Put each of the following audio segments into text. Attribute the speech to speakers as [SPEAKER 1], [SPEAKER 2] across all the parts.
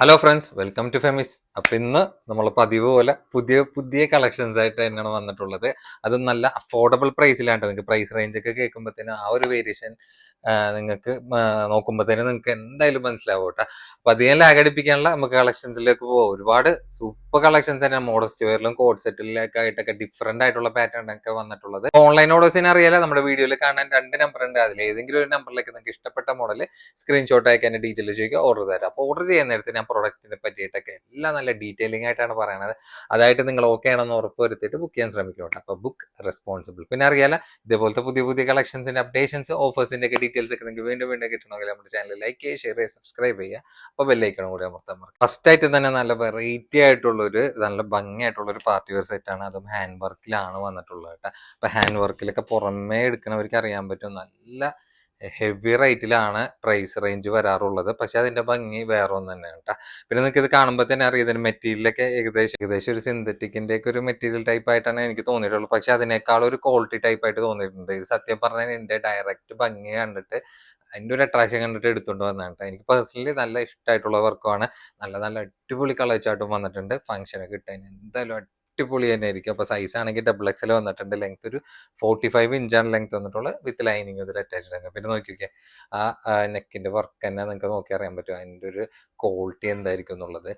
[SPEAKER 1] Hello friends welcome to Femis അപ്പൊ ഇന്ന് നമ്മൾ പതിവ് പോലെ പുതിയ പുതിയ കളക്ഷൻസ് ആയിട്ട് തന്നെയാണ് വന്നിട്ടുള്ളത്. അത് നല്ല അഫോർഡബിൾ പ്രൈസിലാണ് നിങ്ങൾക്ക് പ്രൈസ് റേഞ്ച് ഒക്കെ കേൾക്കുമ്പോഴത്തേനും ആ ഒരു വേരിയേഷൻ നിങ്ങൾക്ക് നോക്കുമ്പോഴത്തേനും നിങ്ങൾക്ക് എന്തായാലും മനസ്സിലാവും കേട്ടോ. അപ്പൊ അധികം ലാഗടിപ്പിക്കാനുള്ള നമുക്ക് കളക്ഷൻസിലേക്ക് പോകാം ഒരുപാട് സൂപ്പർ കളക്ഷൻസ് തന്നെയാണ്. മോഡസ്റ്റ് വെയറിലും കോഡ് സെറ്റിലൊക്കെ ആയിട്ടൊക്കെ ഡിഫറെന്റ് ആയിട്ടുള്ള പാറ്റേൺ ഒക്കെ വന്നിട്ടുള്ളത്. ഓൺലൈൻ ഓർഡേഴ്സിനെ അറിയാലോ നമ്മുടെ വീഡിയോയിൽ കാണാൻ രണ്ട് നമ്പർ ഉണ്ട്. അതിൽ ഏതെങ്കിലും ഒരു നമ്പറിലേക്ക് നിങ്ങൾക്ക് ഇഷ്ടപ്പെട്ട മോഡൽ സ്ക്രീൻഷോട്ട് അയക്കാൻ ഡീറ്റെയിൽ ചോദിക്കുക ഓർഡർ തരാം. അപ്പോൾ ഓർഡർ ചെയ്യുന്ന നേരത്തെ ഞാൻ പ്രൊഡക്റ്റിനെ പറ്റിയിട്ടൊക്കെ എല്ലാം നല്ല ഡീറ്റെയിലിംഗ് ആയിട്ടാണ് പറയണത്. അതായിട്ട് നിങ്ങൾ ഓക്കെ ആണെന്ന് ഉറപ്പ് വരുത്തിയിട്ട് ബുക്ക് ചെയ്യാൻ ശ്രമിക്കുന്നുണ്ട്. അപ്പോൾ ബുക്ക് റെസ്പോൺസിബിൾ പിന്നെ അറിയാലോ ഇതേപോലത്തെ പുതിയ പുതിയ കളക്ഷൻസിന്റെ അപ്ഡേഷൻസ് ഓഫേഴ്സിന്റെ ഒക്കെ ഡീറ്റെയിൽസ് ഒക്കെ നിങ്ങൾക്ക് വീണ്ടും വീണ്ടും കിട്ടണമെങ്കിൽ നമ്മുടെ ചാനൽ ലൈക്ക് ചെയ്യുക ഷെയർ ചെയ്യുക സബ്സ്ക്രൈബ് ചെയ്യുക. അപ്പോൾ ബെല്ലൈക്കണം കൂടി അമർത്താൻ മറക്കും ഫസ്റ്റ് ആയിട്ട് തന്നെ നല്ല വെറൈറ്റി ആയിട്ടുള്ള ഒരു നല്ല ഭംഗിയായിട്ടുള്ള ഒരു പാർട്ടി വെയർ സെറ്റ് ആണ്. അതും ഹാൻഡ് വർക്കിലാണ് വന്നിട്ടുള്ളത് കേട്ടോ. അപ്പോൾ ഹാൻഡ് വർക്കിലൊക്കെ പുറമേ എടുക്കണവർക്ക് അറിയാൻ പറ്റും. നല്ല ഹെവി റേറ്റിലാണ് പ്രൈസ് റേഞ്ച് വരാറുള്ളത്. പക്ഷെ അതിന്റെ ഭംഗി വേറെ ഒന്ന് തന്നെയാണ് കേട്ടോ പിന്നെ നിങ്ങൾക്ക് ഇത് കാണുമ്പോൾ തന്നെ അറിയാം ഇതിന് മെറ്റീരിയലൊക്കെ ഏകദേശം ഏകദേശം ഒരു സിന്തറ്റിക്കിന്റെ ഒക്കെ ഒരു മെറ്റീരിയൽ ടൈപ്പ് ആയിട്ടാണ് എനിക്ക് തോന്നിയിട്ടുള്ളത്. പക്ഷെ അതിനേക്കാൾ ഒരു ക്വാളിറ്റി ടൈപ്പ് ആയിട്ട് തോന്നിയിട്ടുണ്ട്. ഇത് സത്യം പറഞ്ഞാൽ എന്റെ ഡയറക്റ്റ് ഭംഗി കണ്ടിട്ട് അതിന്റെ ഒരു അട്രാക്ഷൻ കണ്ടിട്ട് എടുത്തുകൊണ്ട് വന്നതാണ് കേട്ടോ എനിക്ക് പേഴ്സണലി നല്ല ഇഷ്ടമായിട്ടുള്ള വർക്കുമാണ് നല്ല നല്ല അടിപൊളി കളർ ചാട്ടും വന്നിട്ടുണ്ട്. ഫംഗ്ഷനൊക്കെ ഇട്ടതിന്. എന്തായാലും അടിപൊളി തന്നെ ആയിരിക്കും അപ്പൊ സൈസ് ആണെങ്കിൽ ഡബിൾ എക്സൽ വന്നിട്ടുണ്ട്. ലെങ്ത് ഒരു ഫോർട്ടി ഫൈവ് ഇഞ്ചാണ് ലെങ്ത് വന്നിട്ടുള്ളത് വിത്ത് ലൈനിങ് ഇതിൽ അറ്റാച്ച്ഡ് ആണ്. പിന്നെ നോക്കി നോക്കിയാൽ ആ നെക്കിന്റെ വർക്ക് തന്നെ നിങ്ങൾക്ക് നോക്കി അറിയാൻ പറ്റും. അതിന്റെ ഒരു ക്വാളിറ്റി എന്തായിരിക്കും എന്നുള്ളത്.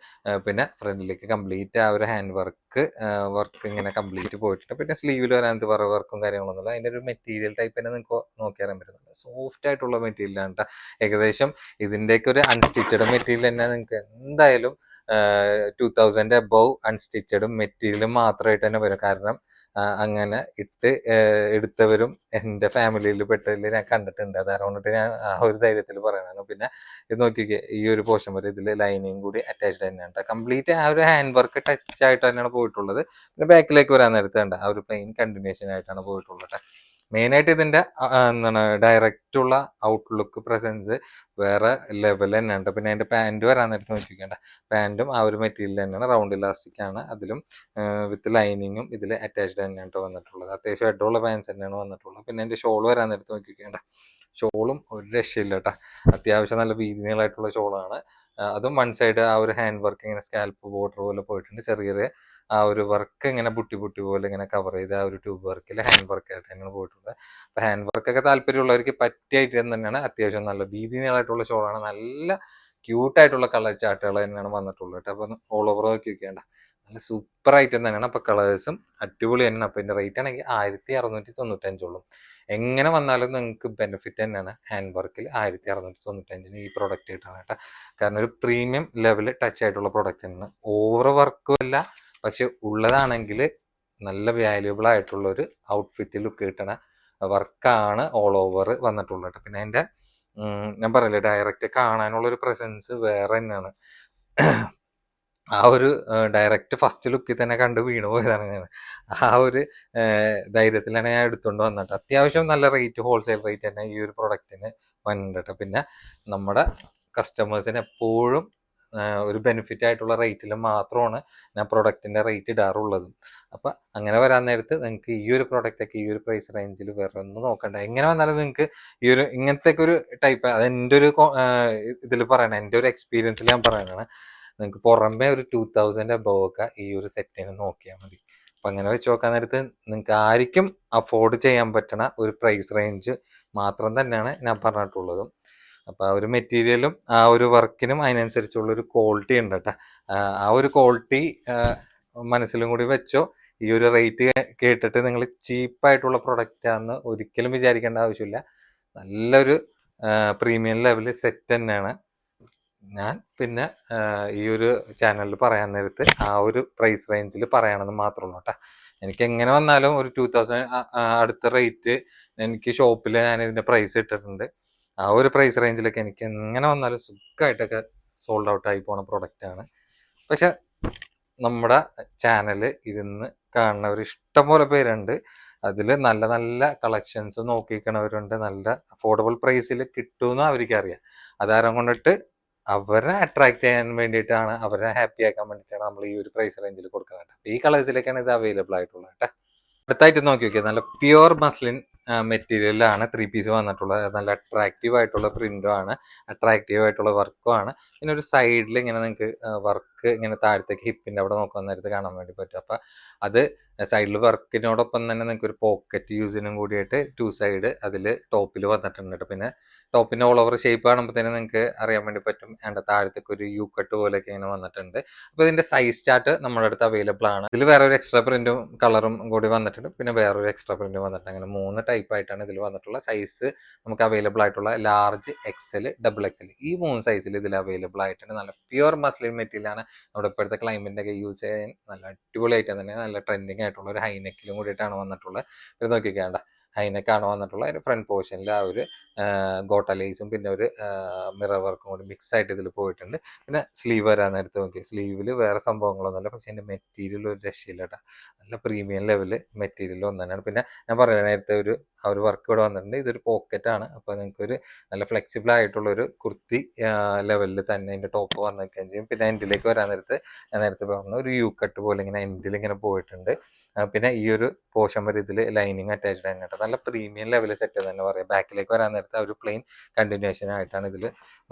[SPEAKER 1] പിന്നെ ഫ്രണ്ടിലേക്ക് കംപ്ലീറ്റ് ആ ഒരു ഹാൻഡ് വർക്ക് വർക്ക് ഇങ്ങനെ കംപ്ലീറ്റ് പോയിട്ടുണ്ട്. പിന്നെ സ്ലീവിൽ വരാൻ വേറെ വർക്കും കാര്യങ്ങളൊന്നുമില്ല അതിന്റെ ഒരു മെറ്റീരിയൽ ടൈപ്പ് തന്നെ നിങ്ങൾക്ക് നോക്കി അറിയാൻ പറ്റുന്നുണ്ട്. സോഫ്റ്റ് ആയിട്ടുള്ള മെറ്റീരിയലാണ് കേട്ടോ ഏകദേശം ഇതിന്റെയൊക്കെ ഒരു അൺസ്റ്റിച്ചഡ് മെറ്റീരിയൽ തന്നെ നിങ്ങൾക്ക്. എന്തായാലും ടൂ തൗസൻഡ് അബവ് അൺസ്റ്റിച്ചഡും മെറ്റീരിയലും മാത്രമായിട്ട് തന്നെ വരും. കാരണം അങ്ങനെ ഇട്ട് എടുത്തവരും എന്റെ ഫാമിലിയിൽ പെട്ടതിൽ ഞാൻ കണ്ടിട്ടുണ്ട്. അത് അറിഞ്ഞിട്ട് ഞാൻ ആ ഒരു ധൈര്യത്തിൽ പറയണതാണ് പിന്നെ ഇത് നോക്കിക്കേ ഈ ഒരു പോർഷൻ വരെ ഇതിൽ ലൈനിങ് കൂടി അറ്റാച്ച്ഡ് തന്നെയാണ് കംപ്ലീറ്റ് ആ ഒരു ഹാൻഡ് വർക്ക് ടച്ച് ആയിട്ട് തന്നെയാണ് പോയിട്ടുള്ളത്. പിന്നെ ബാക്കിലേക്ക് വരാൻ നേരത്തെ ഉണ്ട് ആ ഒരു പ്ലെയിൻ കണ്ടിന്യൂഷൻ ആയിട്ടാണ് പോയിട്ടുള്ളത് മെയിൻ ആ, ആ, എന്താണ് ഡയറക്റ്റ് ഉള്ള ഔട്ട്ലുക്ക് പ്രസൻസ് വേറെ ലെവൽ തന്നെയുണ്ട് പിന്നെ അതിന്റെ പാന്റ് വരാൻ നേരത്തെ നോക്കിക്കേണ്ട. പാന്റും ആ ഒരു മെറ്റീരിയൽ തന്നെയാണ്. റൗണ്ട് ഇലാസ്റ്റിക് ആണ്. അതിലും വിത്ത് ലൈനിങ്ങും ഇതിൽ അറ്റാച്ച്ഡ് തന്നെയാണ് ട്ടോ വന്നിട്ടുള്ളത്. അത്യാവശ്യം ഹെഡുള്ള പാൻസ് തന്നെയാണ് വന്നിട്ടുള്ളത്. പിന്നെ അതിന്റെ ഷോൾ വരാൻ നേരത്ത് നോക്കിക്കേണ്ട. ഷോളും ഒരു രക്ഷയില്ല കേട്ടോ അത്യാവശ്യം നല്ല വീതികളായിട്ടുള്ള ഷോളാണ് അതും വൺ സൈഡ് ആ ഒരു ഹാൻഡ് വർക്ക് ഇങ്ങനെ സ്കാൽപ്പ് ബോർഡർ പോലെ പോയിട്ടുണ്ട്. ചെറിയ ചെറിയ ആ ഒരു വർക്ക് ഇങ്ങനെ പുട്ടി പുട്ടി പോലെ ഇങ്ങനെ കവർ ചെയ്ത് ആ ഒരു ട്യൂബ് വർക്കിൽ ഹാൻഡ് വർക്ക് ആയിട്ട് ഞങ്ങൾ പോയിട്ടുള്ളത് അപ്പൊ ഹാൻഡ് വർക്ക് ഒക്കെ താല്പര്യമുള്ളവർക്ക് പറ്റിയ ഐറ്റം തന്നെയാണ്. അത്യാവശ്യം നല്ല ഭീതി നീളമായിട്ടുള്ള ഷോളാണ് നല്ല ക്യൂട്ട് ആയിട്ടുള്ള കളർ ചാർട്ടുകൾ തന്നെയാണ് വന്നിട്ടുള്ളത് കേട്ടോ. അപ്പൊ ഓൾ ഓവർ നോക്കി വെക്കേണ്ട നല്ല സൂപ്പർ ഐറ്റം തന്നെയാണ്. അപ്പൊ കളേഴ്സും അടിപൊളി തന്നെയാണ്. അപ്പൊ ഇതിന്റെ റേറ്റ് ആണെങ്കിൽ ആയിരത്തി അറുന്നൂറ്റി തൊണ്ണൂറ്റഞ്ചുള്ളൂ എങ്ങനെ വന്നാലും നിങ്ങൾക്ക് ബെനിഫിറ്റ് തന്നെയാണ് ഹാൻഡ് വർക്കിൽ ആയിരത്തി അറുന്നൂറ്റി തൊണ്ണൂറ്റഞ്ചിന് ഈ പ്രോഡക്റ്റ് കിട്ടാനായിട്ട് കേട്ടോ. കാരണം ഒരു പ്രീമിയം ലെവൽ ടച്ച് ആയിട്ടുള്ള പ്രൊഡക്റ്റ് തന്നെയാണ്. ഓവർ വർക്കും അല്ല പക്ഷെ ഉള്ളതാണെങ്കിൽ നല്ല വാല്യുബിൾ ആയിട്ടുള്ള ഒരു ഔട്ട്ഫിറ്റ് ലുക്ക് കിട്ടണ വർക്കാണ് ഓൾ ഓവർ വന്നിട്ടുള്ളത്. പിന്നെ എന്റെ ഞാൻ പറയില്ല ഡയറക്റ്റ് കാണാനുള്ള ഒരു പ്രസൻസ് വേറെ തന്നെയാണ്. ആ ഒരു ഡയറക്റ്റ് ഫസ്റ്റ് ലുക്കിൽ തന്നെ കണ്ട് വീണു പോയതാണ് ഞാൻ. ആ ഒരു ധൈര്യത്തിലാണ് ഞാൻ എടുത്തുകൊണ്ട് വന്നിട്ട് അത്യാവശ്യം നല്ല റേറ്റ് ഹോൾസെയിൽ റേറ്റ് തന്നെ ഈ ഒരു പ്രൊഡക്റ്റിന് വന്നിട്ട് പിന്നെ നമ്മുടെ കസ്റ്റമേഴ്സിന് എപ്പോഴും ഒരു ബെനിഫിറ്റ് ആയിട്ടുള്ള റേറ്റിൽ മാത്രമാണ് ഞാൻ പ്രൊഡക്റ്റിന്റെ റേറ്റ് ഇടാറുള്ളത്. അപ്പൊ അങ്ങനെ വരാൻ നേരത്ത് നിങ്ങൾക്ക് ഈ ഒരു പ്രൊഡക്റ്റ് ഒക്കെ ഈ ഒരു പ്രൈസ് റേഞ്ചിൽ വേറെ ഒന്നും നോക്കണ്ട. എങ്ങനെ വന്നാലും നിങ്ങൾക്ക് ഈ ഒരു ഇങ്ങനത്തെ ഒരു ടൈപ്പ് അത് എന്റെ ഒരു ഇതിൽ പറയണ എന്റെ ഒരു എക്സ്പീരിയൻസിൽ ഞാൻ പറയണതാണ്. നിങ്ങൾക്ക് പുറമെ ഒരു ടൂ തൗസൻഡ് അബവ് ഒക്കെ ഈ ഒരു സെറ്റിന് നോക്കിയാൽ മതി. അപ്പൊ അങ്ങനെ വെച്ച് നോക്കാൻ നേരത്ത് നിങ്ങൾക്ക് ആർക്കും അഫോർഡ് ചെയ്യാൻ പറ്റണ ഒരു പ്രൈസ് റേഞ്ച് മാത്രം തന്നെയാണ് ഞാൻ പറഞ്ഞിട്ടുള്ളതും. അപ്പൊ ആ ഒരു മെറ്റീരിയലും ആ ഒരു വർക്കിനും അതിനനുസരിച്ചുള്ള ഒരു ക്വാളിറ്റി ഉണ്ട് കേട്ടോ ആ ഒരു ക്വാളിറ്റി മനസ്സിലും കൂടി വെച്ചോ. ഈ ഒരു റേറ്റ് കേട്ടിട്ട് നിങ്ങൾ ചീപ്പായിട്ടുള്ള പ്രൊഡക്റ്റ് ആണെന്ന് ഒരിക്കലും വിചാരിക്കേണ്ട ആവശ്യമില്ല. നല്ലൊരു പ്രീമിയം ലെവൽ സെറ്റ് തന്നെയാണ്. ഞാൻ പിന്നെ ഈ ഒരു ചാനലിൽ പറയാൻ നേരത്ത് ആ ഒരു പ്രൈസ് റേഞ്ചിൽ പറയണമെന്ന് മാത്രമേ ഉള്ളൂ കേട്ടോ. എനിക്ക് എങ്ങനെ വന്നാലും ഒരു ടൂ തൗസൻഡ് അടുത്ത റേറ്റ് എനിക്ക് ഷോപ്പിൽ ഞാൻ ഇതിന്റെ പ്രൈസ് ഇട്ടിട്ടുണ്ട്. ആ ഒരു പ്രൈസ് റേഞ്ചിലൊക്കെ എനിക്ക് എങ്ങനെ വന്നാലും സുഖമായിട്ടൊക്കെ സോൾഡ് ഔട്ട് ആയി പോണ പ്രൊഡക്റ്റ് ആണ്. പക്ഷെ നമ്മുടെ ചാനൽ ഇരുന്ന് കാണുന്നവർ ഇഷ്ടംപോലെ പേരുണ്ട്. അതിൽ നല്ല നല്ല കളക്ഷൻസ് നോക്കിക്കണവരുണ്ട്. നല്ല അഫോർഡബിൾ പ്രൈസിൽ കിട്ടുമെന്ന് അവർക്ക് അറിയാം അതാരം കൊണ്ടിട്ട് അവരെ അട്രാക്ട് ചെയ്യാൻ വേണ്ടിയിട്ടാണ് അവരെ ഹാപ്പി ആക്കാൻ വേണ്ടിയിട്ടാണ് നമ്മൾ ഈ ഒരു പ്രൈസ് റേഞ്ചിൽ കൊടുക്കുന്നത് ഈ കളേഴ്സിലേക്കാണ് ഇത് അവൈലബിൾ ആയിട്ടുള്ളത് കേട്ടോ അടുത്തായിട്ട് നോക്കി നോക്കിയാൽ നല്ല പ്യുവർ മസ്ലിൻ മെറ്റീരിയലാണ് ത്രീ പീസ് വന്നിട്ടുള്ളത്. നല്ല അട്രാക്റ്റീവ് ആയിട്ടുള്ള പ്രിന്റും ആണ്. അട്രാക്റ്റീവ് ആയിട്ടുള്ള വർക്കും ആണ്. പിന്നെ ഒരു സൈഡിൽ ഇങ്ങനെ നിങ്ങൾക്ക് വർക്ക് ഇങ്ങനെ താഴത്തേക്ക് ഹിപ്പിന്റെ അവിടെ നോക്കാൻ നേരത്ത് കാണാൻ വേണ്ടി പറ്റും. അപ്പൊ അത് സൈഡിൽ വർക്കിനോടൊപ്പം തന്നെ നിങ്ങൾക്ക് ഒരു പോക്കറ്റ് യൂസിനും കൂടിയിട്ട് ടു സൈഡ് അതിൽ ടോപ്പിൽ വന്നിട്ടുണ്ട് പിന്നെ ടോപ്പിന്റെ ഓൾ ഓവർ ഷേപ്പ് കാണുമ്പോൾ തന്നെ നിങ്ങൾക്ക് അറിയാൻ വേണ്ടി പറ്റും. അതിന്റെ താഴത്തേക്ക് ഒരു യു കട്ട് പോലെയൊക്കെ ഇങ്ങനെ വന്നിട്ടുണ്ട്. അപ്പോൾ ഇതിന്റെ സൈസ് ചാർട്ട് നമ്മുടെ അടുത്ത് അവൈലബിൾ ആണ്. ഇതിൽ വേറെ ഒരു എക്സ്ട്രാ പ്രിന്റും കളറും കൂടി വന്നിട്ടുണ്ട്. പിന്നെ വേറൊരു എക്സ്ട്രാ പ്രിന്റും വന്നിട്ടുണ്ട്. അങ്ങനെ മൂന്ന് ടൈപ്പ് ആയിട്ടാണ് ഇതിൽ വന്നിട്ടുള്ള സൈസ് നമുക്ക് അവൈലബിൾ ആയിട്ടുള്ള ലാർജ് എക്സൽ ഡബിൾ എക്സൽ ഈ മൂന്ന് സൈസിൽ ഇതിൽ അവൈലബിൾ ആയിട്ടുണ്ട്. നല്ല പ്യുവർ മസ്ലിൻ മെറ്റീരിയൽ ആണ്. നമ്മുടെ ഇപ്പോഴത്തെ ക്ലൈമറ്റിന്റെ ഒക്കെ യൂസ് ചെയ്യാൻ നല്ല അടിപൊളിയായിട്ട് തന്നെ നല്ല ട്രെൻഡിങ് ആയിട്ടുള്ള ഒരു ഹൈനെക്കിലും കൂടിയിട്ടാണ് വന്നിട്ടുള്ളത്. ഇത് നോക്കിക്കേണ്ട ഹൈനെക്കാണ് വന്നിട്ടുള്ള ഒരു ഫ്രണ്ട് പോർഷനിൽ ആ ഒരു ഗോട്ട ലേസും പിന്നെ ഒരു മിറർ വർക്കും കൂടി മിക്സ് ആയിട്ട് ഇതിൽ പോയിട്ടുണ്ട്. പിന്നെ സ്ലീവ് വരാൻ നേരത്തെ നോക്കി സ്ലീവിൽ വേറെ സംഭവങ്ങളൊന്നുമില്ല പക്ഷെ അതിന്റെ മെറ്റീരിയൽ ഒരു രക്ഷയില്ല കേട്ടോ നല്ല പ്രീമിയം ലെവൽ മെറ്റീരിയൽ ഒന്ന് തന്നെയാണ് പിന്നെ ഞാൻ പറയാം നേരത്തെ ഒരു ആ ഒരു വർക്ക് ഇവിടെ വന്നിട്ടുണ്ട് ഇതൊരു പോക്കറ്റ് ആണ്. അപ്പോൾ നിങ്ങൾക്ക് ഒരു നല്ല ഫ്ലെക്സിബിൾ ആയിട്ടുള്ള ഒരു കുർത്തി ലെവലിൽ തന്നെ അതിന്റെ ടോപ്പ് വന്നിരിക്കുകയും ചെയ്യും. പിന്നെ എൻഡിലേക്ക് വരാൻ നേരത്ത് ഞാൻ നേരത്തെ പറഞ്ഞു ഒരു യു കട്ട് പോലെ ഇങ്ങനെ എൻഡിൽ ഇങ്ങനെ പോയിട്ടുണ്ട്. പിന്നെ ഈ ഒരു പോഷൻ വരെ ഇതിൽ ലൈനിങ് അറ്റാച്ച്ഡ് ആയിട്ട് കേട്ടോ നല്ല പ്രീമിയം ലെവൽ സെറ്റ് തന്നെ പറയാം. ബാക്കിലേക്ക് വരാൻ നേരത്തെ ഒരു പ്ലെയിൻ കണ്ടിന്യൂഷൻ ആയിട്ടാണ് ഇതിൽ